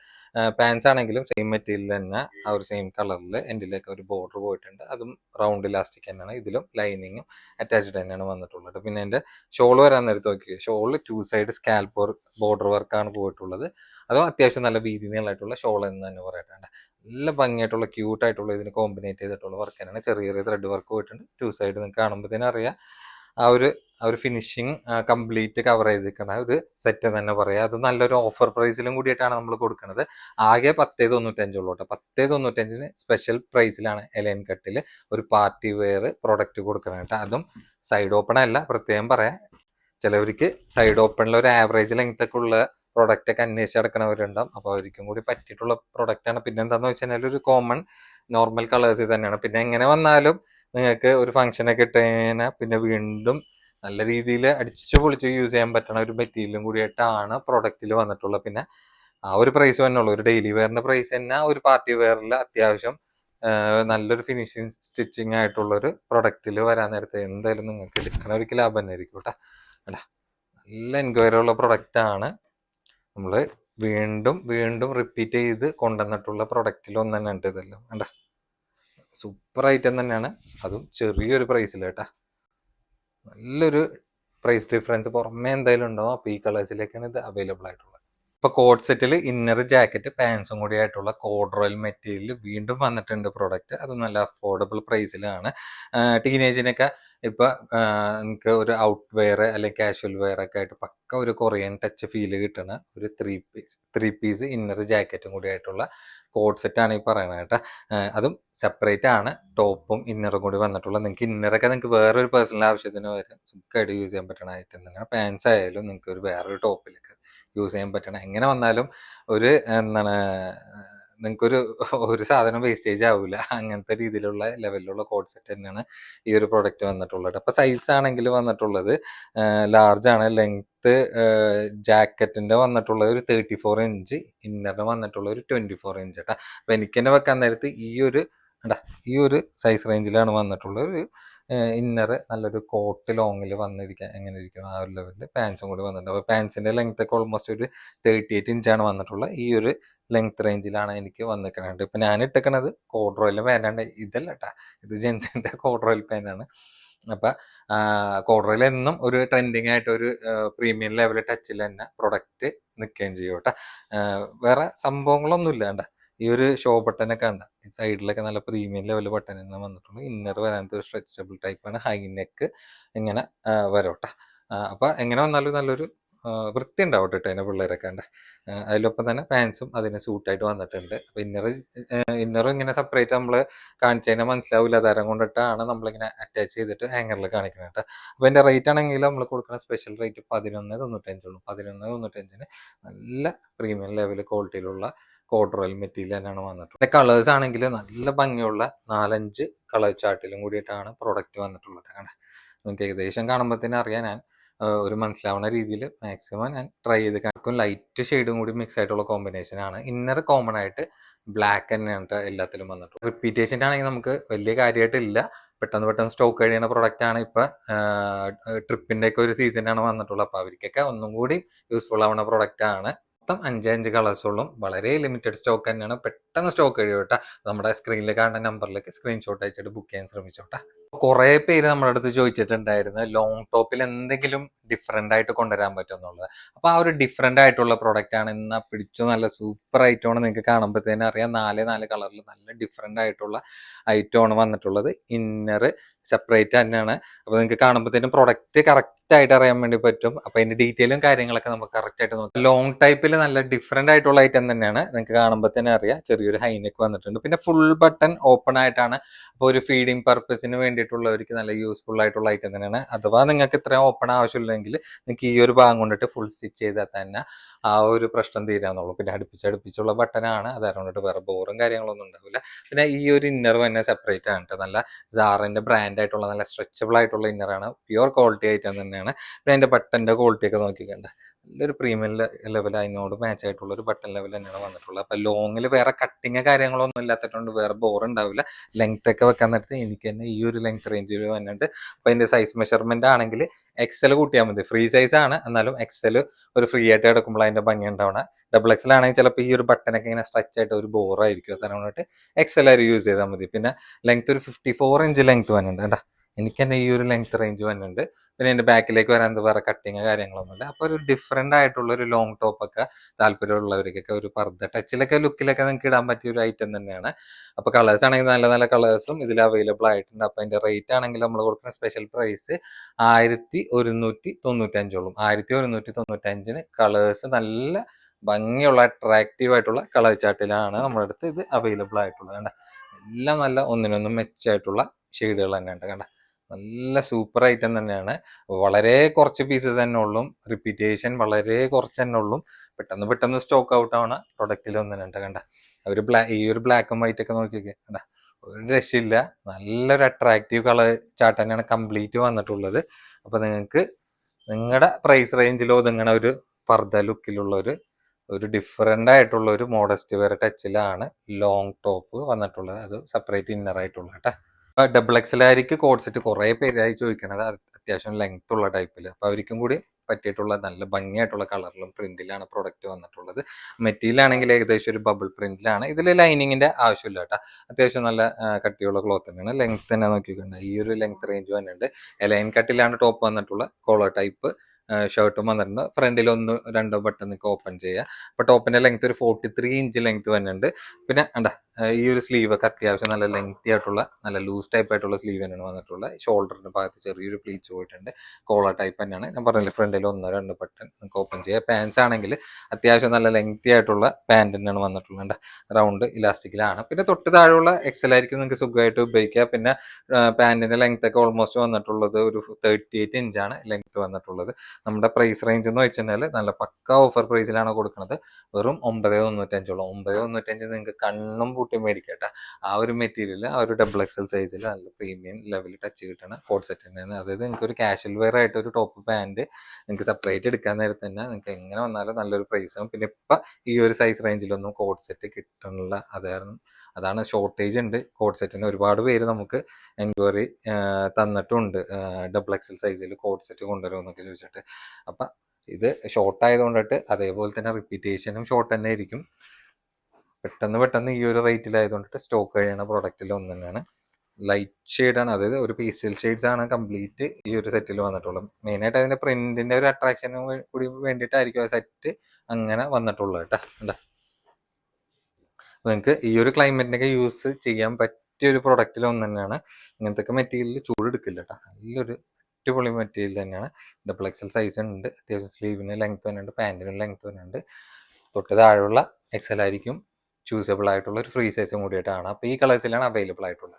[SPEAKER 1] പാൻസ് ആണെങ്കിലും സെയിം മെറ്റീരിയൽ തന്നെ ആ ഒരു സെയിം കളറിൽ എൻഡിലേക്ക് ഒരു ബോർഡർ പോയിട്ടുണ്ട്. അതും റൗണ്ട് ഇലാസ്റ്റിക് തന്നെയാണ്. ഇതിലും ലൈനിങ്ങും അറ്റാച്ച്ഡ് തന്നെയാണ് വന്നിട്ടുള്ളത് പിന്നെ എന്റെ ഷോൾ വരാൻ നേരത്ത് നോക്കി ഷോളിൽ ടു സൈഡ് സ്കാൽപ്പ് ബോർഡർ വർക്കാണ് പോയിട്ടുള്ളത്. അതും അത്യാവശ്യം നല്ല വീതി നീളമായിട്ടുള്ള ഷോൾ എന്ന് തന്നെ പറയട്ടെ. നല്ല ഭംഗിയായിട്ടുള്ള ക്യൂട്ടായിട്ടുള്ള ഇതിന് കോമ്പിനേറ്റ് ചെയ്തിട്ടുള്ള വർക്ക് തന്നെയാണ്. ചെറിയ ചെറിയ ത്രെഡ് വർക്ക് പോയിട്ടുണ്ട്. ടു സൈഡ് നിങ്ങൾക്ക് കാണുമ്പോൾ തന്നെ അറിയാം. ആ ഒരു ആ ഒരു ഫിനിഷിങ് കംപ്ലീറ്റ് കവർ ചെയ്തിരിക്കുന്ന ഒരു സെറ്റ് തന്നെ പറയാം. അത് നല്ലൊരു ഓഫർ പ്രൈസിലും കൂടിയിട്ടാണ് നമ്മൾ കൊടുക്കുന്നത് ആകെ പത്തേ തൊണ്ണൂറ്റഞ്ചുള്ളൂ കേട്ടോ. പത്തേ തൊണ്ണൂറ്റഞ്ചിന് സ്പെഷ്യൽ പ്രൈസിലാണ് എലൈൻ കട്ടിൽ ഒരു പാർട്ടി വെയർ പ്രോഡക്റ്റ് കൊടുക്കുന്നത് കേട്ടോ. അതും സൈഡ് ഓപ്പൺ അല്ല. പ്രത്യേകം പറയാം. ചിലവർക്ക് സൈഡ് ഓപ്പണിൽ ഒരു ആവറേജ് ലെങ്ത് ഒക്കെ ഉള്ള പ്രൊഡക്റ്റ് ഒക്കെ അന്വേഷിച്ച് നടക്കുന്നവരുണ്ടാവും അപ്പോൾ അവർക്കും കൂടി പറ്റിയിട്ടുള്ള പ്രൊഡക്റ്റാണ് പിന്നെ എന്താണെന്ന് വെച്ച് കഴിഞ്ഞാൽ ഒരു കോമൺ നോർമൽ കളേഴ്സിൽ തന്നെയാണ്. പിന്നെ എങ്ങനെ വന്നാലും നിങ്ങൾക്ക് ഒരു ഫംഗ്ഷനൊക്കെ ഇട്ട് കഴിഞ്ഞാൽ പിന്നെ വീണ്ടും നല്ല രീതിയിൽ അടിച്ചു പൊളിച്ച് യൂസ് ചെയ്യാൻ പറ്റണ ഒരു മെറ്റീരിയലും കൂടിയായിട്ടാണ് പ്രൊഡക്റ്റിൽ വന്നിട്ടുള്ളത് പിന്നെ ആ ഒരു പ്രൈസ് തന്നെ ഉള്ളൂ. ഒരു ഡെയിലി വെയറിന്റെ പ്രൈസ് തന്നെ ഒരു പാർട്ടി വെയറിൽ അത്യാവശ്യം നല്ലൊരു ഫിനിഷിങ് സ്റ്റിച്ചിങ് ആയിട്ടുള്ളൊരു പ്രൊഡക്റ്റിൽ വരാൻ നേരത്തെ എന്തായാലും നിങ്ങൾക്ക് എടുക്കണ ഒരിക്കൽ ലാഭം തന്നെ ആയിരിക്കും കേട്ടോ അല്ല നല്ല എൻക്വയറി ഉള്ള പ്രൊഡക്റ്റാണ് നമ്മൾ വീണ്ടും വീണ്ടും റിപ്പീറ്റ് ചെയ്ത് കൊണ്ടുവന്നിട്ടുള്ള പ്രൊഡക്റ്റിൽ ഒന്ന് തന്നെ ഉണ്ട് ഇതെല്ലാം വേണ്ട സൂപ്പർ ഐറ്റം തന്നെയാണ്. അതും ചെറിയൊരു പ്രൈസിൽ കേട്ടാ. നല്ലൊരു പ്രൈസ് ഡിഫറൻസ് പുറമേ എന്തായാലും ഉണ്ടാവും. അപ്പോൾ ഈ കളേഴ്സിലേക്കാണ് ഇത് അവൈലബിൾ ആയിട്ടുള്ളത്. ഇപ്പൊ കോഡ് സെറ്റിൽ ഇന്നർ ജാക്കറ്റ് പാൻസും കൂടി ആയിട്ടുള്ള കോഡ് റോയൽ മെറ്റീരിയൽ വീണ്ടും വന്നിട്ടുണ്ട് പ്രോഡക്റ്റ് അത് നല്ല അഫോർഡബിൾ പ്രൈസിലാണ് ടീനേജിനൊക്കെ ഇപ്പൊ നിങ്ങൾക്ക് ഒരു ഔട്ട് വെയർ അല്ലെങ്കിൽ കാഷ്വൽ വെയർ ഒക്കെ ആയിട്ട് പക്ക ഒരു കൊറിയൻ ടച്ച് ഫീൽ കിട്ടുന്ന ഒരു three piece three piece inner ജാക്കറ്റും കൂടി ആയിട്ടുള്ള കോഡ് ആണ് ഈ പറയുന്നത് കേട്ടോ. അതും സെപ്പറേറ്റ് ആണ്. ടോപ്പും ഇന്നറും കൂടി വന്നിട്ടുള്ളത് നിങ്ങൾക്ക് ഇന്നറൊക്കെ നിങ്ങൾക്ക് വേറൊരു പേഴ്സണൽ ആവശ്യത്തിന് വരും സുഖമായിട്ട് യൂസ് ചെയ്യാൻ പറ്റണ ഐറ്റം തന്നെയാണ്. പാൻസ് ആയാലും നിങ്ങൾക്ക് ഒരു വേറൊരു ടോപ്പിലേക്ക് യൂസ് ചെയ്യാൻ പറ്റണം. എങ്ങനെ വന്നാലും ഒരു എന്താണ് നിങ്ങൾക്കൊരു ഒരു സാധനം വേസ്റ്റേജ് ആവില്ല അങ്ങനത്തെ രീതിയിലുള്ള ലെവലിലുള്ള കോഡ് സെറ്റ് തന്നെയാണ് ഈ ഒരു പ്രൊഡക്റ്റ് വന്നിട്ടുള്ളത്. അപ്പോൾ സൈസ് ആണെങ്കിൽ വന്നിട്ടുള്ളത് ലാർജ് ആണ്. ലെങ്ത്ത് ജാക്കറ്റിന്റെ വന്നിട്ടുള്ളത് ഒരു തേർട്ടി ഫോർ ഇഞ്ച് ഇന്നറിന് വന്നിട്ടുള്ള ഒരു ട്വന്റി ഫോർ ഇഞ്ച് കേട്ടോ അപ്പൊ എനിക്ക് തന്നെ വെക്കാൻ നേരത്ത് ഈ ഒരു എടാ ഈ ഒരു സൈസ് റേഞ്ചിലാണ് വന്നിട്ടുള്ളത്. ഒരു ഇന്നർ നല്ലൊരു കോട്ട് ലോങ്ങിൽ വന്നിരിക്കാൻ എങ്ങനെ ഇരിക്കും ആ ഒരു ലെവലിൽ പാൻസും കൂടി വന്നിട്ടുണ്ട്. അപ്പോൾ പാൻസിന്റെ ലെങ്ത് ഒക്കെ ഓൾമോസ്റ്റ് ഒരു തേർട്ടി എയ്റ്റ് ഇഞ്ചാണ് വന്നിട്ടുള്ളത്. ഈ ഒരു ലെങ്ത് റേഞ്ചിലാണ് എനിക്ക് വന്നിരിക്കുന്നത് ഇപ്പം ഞാൻ ഇട്ടേക്കണത് കോഡ്രോയിലും പാന്റാണ് ഇതല്ല കേട്ടാ ഇത് ജെൻസിന്റെ കോഡ്രോയിൽ പാന്റാണ് കോഡ് കോഡ്രോയിൽ എന്നും ഒരു ട്രെൻഡിങ് ആയിട്ട് ഒരു പ്രീമിയം ലെവൽ ടച്ചിൽ തന്നെ പ്രൊഡക്റ്റ് നിൽക്കുകയും ചെയ്യും കേട്ടോ വേറെ സംഭവങ്ങളൊന്നും ഇല്ല കണ്ട ഈ ഒരു ഷോ ബട്ടനൊക്കെ ഉണ്ട് സൈഡിലൊക്കെ നല്ല പ്രീമിയം ലെവൽ ബട്ടൺ തന്നെ വന്നിട്ടുണ്ട്. ഇന്നർ വരാനത്തെ ഒരു സ്ട്രെച്ചബിൾ ടൈപ്പാണ് ഹൈ നെക്ക് ഇങ്ങനെ വരോട്ടെ. അപ്പം എങ്ങനെ വന്നാലും നല്ലൊരു വൃത്തി ഉണ്ടാവട്ടെ കേട്ടോ അതിന്റെ പിള്ളേരൊക്കെ ഉണ്ട് അതിലൊപ്പം തന്നെ പാൻസും അതിന് സൂട്ടായിട്ട് വന്നിട്ടുണ്ട്. അപ്പൊ ഇന്നർ ഇന്നറും ഇങ്ങനെ സെപ്പറേറ്റ് നമ്മൾ കാണിച്ചു കഴിഞ്ഞാൽ മനസ്സിലാവില്ല തരം കൊണ്ടിട്ടാണ് നമ്മളിങ്ങനെ അറ്റാച്ച് ചെയ്തിട്ട് ഹാങ്ങറിൽ കാണിക്കുന്നത് കേട്ടോ അപ്പൊ എന്റെ റേറ്റ് ആണെങ്കിൽ നമ്മൾ കൊടുക്കുന്ന സ്പെഷ്യൽ റേറ്റ് പതിനൊന്ന് തൊണ്ണൂറ്റഞ്ചുള്ളൂ പതിനൊന്ന് തൊണ്ണൂറ്റഞ്ചിന് നല്ല പ്രീമിയം ലെവൽ ക്വാളിറ്റിയിലുള്ള കോഡ്രോയിൽ മെറ്റീരിയൽ തന്നെയാണ് വന്നിട്ടുള്ളത്. കളേഴ്സ് ആണെങ്കിൽ നല്ല ഭംഗിയുള്ള നാലഞ്ച് കളർ ചാർട്ടിലും കൂടിയിട്ടാണ് പ്രോഡക്റ്റ് വന്നിട്ടുള്ളത്. കാരണം നിങ്ങൾക്ക് ഏകദേശം കാണുമ്പോഴത്തേനും അറിയാൻ ഞാൻ ഒരു മനസ്സിലാവുന്ന രീതിയിൽ മാക്സിമം ഞാൻ ട്രൈ ചെയ്ത് കാണിക്കും ലൈറ്റ് ഷെയ്ഡും കൂടി മിക്സ് ആയിട്ടുള്ള കോമ്പിനേഷൻ ആണ്. ഇന്നർ കോമൺ ആയിട്ട് ബ്ലാക്ക് തന്നെയാണ് എല്ലാത്തിലും വന്നിട്ടുള്ളത്. റിപ്പീറ്റേഷന്റെ ആണെങ്കിൽ നമുക്ക് വലിയ കാര്യമായിട്ടില്ല പെട്ടെന്ന് പെട്ടെന്ന് സ്റ്റോക്ക് കഴിയുന്ന പ്രൊഡക്റ്റ് ആണ് ഇപ്പൊ ട്രിപ്പിന്റെ ഒക്കെ ഒരു സീസണാണ് വന്നിട്ടുള്ളത്. അപ്പൊ അവർക്കൊക്കെ ഒന്നും കൂടി യൂസ്ഫുൾ ആവുന്ന പ്രൊഡക്റ്റ് ആണ്. മൊത്തം അഞ്ച് അഞ്ച് കളേഴ്സുകളും വളരെ ലിമിറ്റഡ് സ്റ്റോക്ക് തന്നെയാണ്. പെട്ടെന്ന് സ്റ്റോക്ക് കഴിയോട്ടെ നമ്മുടെ സ്ക്രീനിൽ കാണുന്ന നമ്പറിലേക്ക് സ്ക്രീൻഷോട്ട് അയച്ചിട്ട് ബുക്ക് ചെയ്യാൻ ശ്രമിച്ചോട്ടെ. കുറെ പേര് നമ്മുടെ അടുത്ത് ചോദിച്ചിട്ടുണ്ടായിരുന്നു ലോങ് ടോപ്പിൽ എന്തെങ്കിലും ഡിഫറെന്റ് ആയിട്ട് കൊണ്ടുവരാൻ പറ്റും എന്നുള്ളത്. അപ്പൊ ആ ഒരു ഡിഫറെന്റ് ആയിട്ടുള്ള പ്രോഡക്റ്റ് ആണ് ഇന്ന് പിടിച്ചു നല്ല സൂപ്പർ ഐറ്റം ആണ് നിങ്ങൾക്ക് കാണുമ്പോഴത്തേനും അറിയാം. നാല് നാല് കളറിൽ നല്ല ഡിഫറെന്റ് ആയിട്ടുള്ള ഐറ്റം ആണ് വന്നിട്ടുള്ളത്. ഇന്നർ സെപ്പറേറ്റ് തന്നെയാണ്. അപ്പൊ നിങ്ങൾക്ക് കാണുമ്പോഴത്തേനും പ്രൊഡക്റ്റ് കറക്റ്റ് ആയിട്ട് അറിയാൻ വേണ്ടി പറ്റും. അപ്പൊ അതിന്റെ ഡീറ്റെയിലും കാര്യങ്ങളൊക്കെ നമുക്ക് കറക്റ്റ് ആയിട്ട് നോക്കാം. ലോങ് ടൈപ്പിൽ നല്ല ഡിഫറെന്റ് ആയിട്ടുള്ള ഐറ്റം തന്നെയാണ്. നിങ്ങൾക്ക് കാണുമ്പോൾ തന്നെ അറിയാം. ചെറിയൊരു ഹൈനെക്ക് വന്നിട്ടുണ്ട്. പിന്നെ ഫുൾ ബട്ടൺ ഓപ്പൺ ആയിട്ടാണ്. അപ്പോൾ ഒരു ഫീഡിങ് പർപ്പസിന് വേണ്ടിയിട്ടുള്ളവർക്ക് നല്ല യൂസ്ഫുൾ ആയിട്ടുള്ള ഐറ്റം തന്നെയാണ്. അഥവാ നിങ്ങൾക്ക് ഇത്രയും ഓപ്പൺ ആവശ്യമില്ലെങ്കിൽ നിങ്ങൾക്ക് ഈ ഒരു ഭാഗം കൊണ്ടിട്ട് ഫുൾ സ്റ്റിച്ച് ചെയ്താൽ തന്നെ ആ ഒരു പ്രശ്നം തീരാന്നുള്ളൂ. പിന്നെ അടുപ്പിച്ച് അടുപ്പിച്ചുള്ള ബട്ടനാണ് അത് കൊണ്ടിട്ട് വേറെ ബോറും കാര്യങ്ങളൊന്നും ഉണ്ടാവില്ല. പിന്നെ ഈ ഒരു ഇന്നർ തന്നെ സെപ്പറേറ്റ് ആണ്. നല്ല സാറിന്റെ ബ്രാൻഡ് ആയിട്ടുള്ള നല്ല സ്ട്രെച്ചബിൾ ആയിട്ടുള്ള ഇന്നറാണ് പ്യുവർ ക്വാളിറ്റി ഐറ്റം തന്നെയാണ്. പിന്നെ അതിന്റെ ബട്ടന്റെ ക്വാളിറ്റി ഒക്കെ നോക്കിക്കണ്ട. നല്ലൊരു പ്രീമിയം ലെവൽ അതിനോട് മാച്ച് ആയിട്ടുള്ള ഒരു ബട്ടൺ ലെവൽ തന്നെയാണ് വന്നിട്ടുള്ളത്. അപ്പൊ ലോങ്ങിൽ വേറെ കട്ടിങ് കാര്യങ്ങളൊന്നും ഇല്ലാത്തതുകൊണ്ട് വേറെ ബോർ ഉണ്ടാവില്ല. ലെങ്ത് ഒക്കെ വെക്കാൻ നേരത്തെ എനിക്ക് തന്നെ ഈ ഒരു ലെങ്ത് റേഞ്ചിൽ വന്നിട്ടുണ്ട്. അപ്പൊ അതിന്റെ സൈസ് മെഷർമെന്റ് ആണെങ്കിൽ എക്സൽ കൂട്ടിയാൽ മതി. ഫ്രീ സൈസ് ആണ്. എന്നാലും എക്സൽ ഒരു ഫ്രീ ആയിട്ട് എടുക്കുമ്പോൾ അതിന്റെ ഭംഗി ഉണ്ടാവണം. ഡബിൾ എക്സൽ ആണെങ്കിൽ ചിലപ്പോൾ ഈ ഒരു ബട്ടനൊക്കെ ഇങ്ങനെ സ്ട്രെച്ച് ആയിട്ട് ഒരു ബോർ ആയിരിക്കും. വേണ്ടിയിട്ട് എക്സൽ ആയിട്ട് യൂസ് ചെയ്താൽ മതി. പിന്നെ ലെങ്ത് ഒരു ഫിഫ്റ്റി ഫോർ ഇഞ്ച് ലെങ്ത് വന്നിട്ടുണ്ട് കേട്ടോ. എനിക്ക് തന്നെ ഈ ഒരു ലെങ്ത് റേഞ്ച് വന്നിട്ടുണ്ട്. പിന്നെ എന്റെ ബാക്കിലേക്ക് വരാൻ വേറെ കട്ടിങ് കാര്യങ്ങളൊന്നുമില്ല. അപ്പോൾ ഒരു ഡിഫറെന്റ് ആയിട്ടുള്ള ഒരു ലോങ് ടോപ്പ് ഒക്കെ താല്പര്യമുള്ളവർക്കൊക്കെ ഒരു പർദ്ദ ടച്ചിലൊക്കെ ലുക്കിലൊക്കെ നിങ്ങൾക്ക് ഇടാൻ പറ്റിയ ഒരു ഐറ്റം തന്നെയാണ്. അപ്പോൾ കളേഴ്സ് ആണെങ്കിൽ നല്ല നല്ല കളേഴ്സും ഇതിൽ അവൈലബിൾ ആയിട്ടുണ്ട്. അപ്പോൾ അതിന്റെ റേറ്റ് ആണെങ്കിൽ നമ്മൾ കൊടുക്കുന്ന സ്പെഷ്യൽ പ്രൈസ് ആയിരത്തി ഒരുന്നൂറ്റി തൊണ്ണൂറ്റഞ്ചോളും ആയിരത്തി ഒരുന്നൂറ്റി തൊണ്ണൂറ്റഞ്ചിന് കളേഴ്സ് നല്ല ഭംഗിയുള്ള അട്രാക്റ്റീവ് ആയിട്ടുള്ള കളർ ചാർട്ടിലാണ് നമ്മുടെ അടുത്ത് ഇത് അവൈലബിൾ ആയിട്ടുള്ളത് കണ്ട. എല്ലാം നല്ല ഒന്നിനൊന്നും മെച്ചായിട്ടുള്ള ഷെയ്ഡുകൾ തന്നെയുണ്ട് കണ്ട. നല്ല സൂപ്പർ ഐറ്റം തന്നെയാണ്. വളരെ കുറച്ച് പീസസ് തന്നെ ഉള്ളൂ. റിപ്പീറ്റേഷൻ വളരെ കുറച്ച് തന്നെ ഉള്ളൂ. പെട്ടെന്ന് പെട്ടെന്ന് സ്റ്റോക്ക് ഔട്ട് ആവണ പ്രൊഡക്റ്റിൽ ഒന്നിനുണ്ട് കണ്ട ഒരു ബ്ലാ ഈ ഒരു ബ്ലാക്കും വൈറ്റ് ഒക്കെ നോക്കിയൊക്കെ കണ്ട. ഒരു രക്ഷയില്ല. നല്ലൊരു അട്രാക്റ്റീവ് കളർ ചാർട്ട് തന്നെയാണ് കംപ്ലീറ്റ് വന്നിട്ടുള്ളത്. അപ്പൊ നിങ്ങൾക്ക് നിങ്ങളുടെ പ്രൈസ് റേഞ്ചിൽ ഒതുങ്ങണ ഒരു പർദ്ദ ലുക്കിലുള്ള ഒരു ഒരു ഡിഫറെന്റ് ആയിട്ടുള്ള ഒരു മോഡസ്റ്റ് വെയർ ടച്ചിലാണ് ലോങ് ടോപ്പ് വന്നിട്ടുള്ളത്. അത് സെപ്പറേറ്റ് ഇന്നർ ആയിട്ടുള്ള കേട്ടോ. ഡബിൾ എക്സലായിരിക്കും കോഡ് സെറ്റ് കുറേ പേരായി ചോദിക്കണത് അത്യാവശ്യം ലെങ്ത് ഉള്ള ടൈപ്പിൽ അപ്പോൾ അവർക്കും കൂടി പറ്റിയിട്ടുള്ള നല്ല ഭംഗിയായിട്ടുള്ള കളറിലും പ്രിന്റിലാണ് പ്രൊഡക്റ്റ് വന്നിട്ടുള്ളത്. മെറ്റീരിയൽ ആണെങ്കിൽ ഏകദേശം ഒരു ബബിൾ പ്രിന്റിലാണ് ഇതിൽ ലൈനിങ്ങിന്റെ ആവശ്യമില്ല കേട്ടോ. അത്യാവശ്യം നല്ല കട്ടിയുള്ള ക്ലോത്ത് തന്നെയാണ്. ലെങ്ത് തന്നെ നോക്കിയിട്ടുണ്ട് ഈ ഒരു ലെങ്ത് റേഞ്ച് വന്നിട്ടുണ്ട്. ലൈൻ കട്ടിലാണ് ടോപ്പ് വന്നിട്ടുള്ള കോളർ ടൈപ്പ് ഷർട്ടും വന്നിട്ടുണ്ട്. ഫ്രണ്ടിൽ ഒന്ന് രണ്ടോ ബട്ടൺ ഓപ്പൺ ചെയ്യുക അപ്പോൾ ടോപ്പിന്റെ ലെങ്ത് ഒരു ഫോർട്ടി ത്രീ ഇഞ്ച് ലെങ്ത് വരുന്നുണ്ട് പിന്നെ അണ്ട ഈ ഒരു സ്ലീവ് ഒക്കെ അത്യാവശ്യം നല്ല ലെങ്തി ആയിട്ടുള്ള നല്ല ലൂസ് ടൈപ്പ് ആയിട്ടുള്ള സ്ലീവ് തന്നെയാണ് വന്നിട്ടുള്ളത് ഷോൾഡറിന്റെ ഭാഗത്ത് ചെറിയൊരു പ്ലീച്ച് പോയിട്ടുണ്ട്. കോളർ ടൈപ്പ് തന്നെയാണ്. ഞാൻ പറഞ്ഞില്ല ഫ്രണ്ടിൽ ഒന്നോ രണ്ടോ ബട്ടൺ നിങ്ങൾക്ക് ഓപ്പൺ ചെയ്യുക പാൻസ് ആണെങ്കിൽ അത്യാവശ്യം നല്ല ലെങ്തി ആയിട്ടുള്ള പാന്റ് തന്നെയാണ് വന്നിട്ടുള്ളത്. റൗണ്ട് ഇലാസ്റ്റിക്കിലാണ് പിന്നെ തൊട്ട് താഴെയുള്ള എക്സൽ ആയിരിക്കും നിങ്ങൾക്ക് സുഖമായിട്ട് ഉപയോഗിക്കുക പിന്നെ പാന്റിന്റെ ലെങ്ത് ഒക്കെ ഓൾമോസ്റ്റ് വന്നിട്ടുള്ളത് ഒരു തേർട്ടി എയ്റ്റ് ഇഞ്ചാണ് ലെങ്ത് വന്നിട്ടുള്ളത്. നമ്മുടെ പ്രൈസ് റേഞ്ച് എന്ന് വെച്ചിട്ടുണ്ടെങ്കിൽ നല്ല പക്ക ഓഫർ പ്രൈസിലാണ് കൊടുക്കുന്നത് വെറും ഒമ്പത് തൊണ്ണൂറ്റഞ്ചോളം ഒമ്പത് തൊണ്ണൂറ്റഞ്ച് നിങ്ങൾക്ക് കണ്ണും പൂട്ടി മേടിക്കട്ടെ. ആ ഒരു മെറ്റീരിയൽ ആ ഒരു ഡബിൾ എക്സൽ സൈസിൽ നല്ല പ്രീമിയം ലെവലിൽ ടച്ച് കിട്ടണ കോഡ് സെറ്റ് തന്നെയാണ്. അതായത് നിങ്ങൾക്ക് ഒരു കാഷ്വൽ വെയർ ആയിട്ട് ഒരു ടോപ്പ് പാന്റ് നിങ്ങൾക്ക് സെപ്പറേറ്റ് എടുക്കാൻ നേരത്തെ തന്നെ നിങ്ങൾക്ക് എങ്ങനെ വന്നാലും നല്ലൊരു പ്രൈസും പിന്നെ ഇപ്പം ഈ ഒരു സൈസ് റേഞ്ചിലൊന്നും കോഡ് സെറ്റ് കിട്ടണില്ല അതാണ് അതാണ് ഷോർട്ടേജ് ഉണ്ട്. കോഡ് സെറ്റിന് ഒരുപാട് പേര് നമുക്ക് എൻക്വയറി തന്നിട്ടുണ്ട്. ഡബിൾ എക്സൽ സൈസിൽ കോഡ് സെറ്റ് കൊണ്ടുവരുമെന്നൊക്കെ ചോദിച്ചിട്ട്. അപ്പം ഇത് ഷോർട്ട് ആയതുകൊണ്ടിട്ട് അതേപോലെ തന്നെ റിപ്പീറ്റേഷനും ഷോർട്ട് തന്നെ ആയിരിക്കും. പെട്ടെന്ന് പെട്ടെന്ന് ഈ ഒരു റേറ്റിലായതുകൊണ്ടിട്ട് സ്റ്റോക്ക് കഴിയണ പ്രൊഡക്റ്റിൽ ഒന്ന് തന്നെയാണ് ലൈറ്റ് ഷെയ്ഡാണ് അതായത് ഒരു പേസ്റ്റൽ ഷെയ്ഡ്സ് ആണ് കംപ്ലീറ്റ് ഈ ഒരു സെറ്റിൽ വന്നിട്ടുള്ളത്. മെയിനായിട്ട് അതിന്റെ പ്രിന്റിന്റെ ഒരു അട്രാക്ഷന് കൂടി വേണ്ടിയിട്ടായിരിക്കും ആ സെറ്റ് അങ്ങനെ വന്നിട്ടുള്ളത് കേട്ടോ. എന്താ നിങ്ങൾക്ക് ഈ ഒരു ക്ലൈമറ്റിനൊക്കെ യൂസ് ചെയ്യാൻ പറ്റിയ ഒരു പ്രൊഡക്റ്റിൽ ഒന്ന് തന്നെയാണ് ഇങ്ങനത്തെ മെറ്റീരിയൽ ചൂടെടുക്കില്ല കേട്ടോ നല്ലൊരു അടിപൊളി മെറ്റീരിയൽ തന്നെയാണ്. ഡബിൾ എക്സൽ സൈസ് ഉണ്ട്. അത്യാവശ്യം സ്ലീവിന് ലെങ്ത് വരുന്നുണ്ട് പാന്റിന് ലെങ്ത് വരുന്നുണ്ട് തൊട്ട് താഴെയുള്ള എക്സൽ ആയിരിക്കും ചൂസബിൾ ആയിട്ടുള്ള ഒരു ഫ്രീ സൈസും കൂടിയിട്ടാണ് അപ്പോൾ ഈ കളേഴ്സിലാണ് അവൈലബിൾ ആയിട്ടുള്ളത്.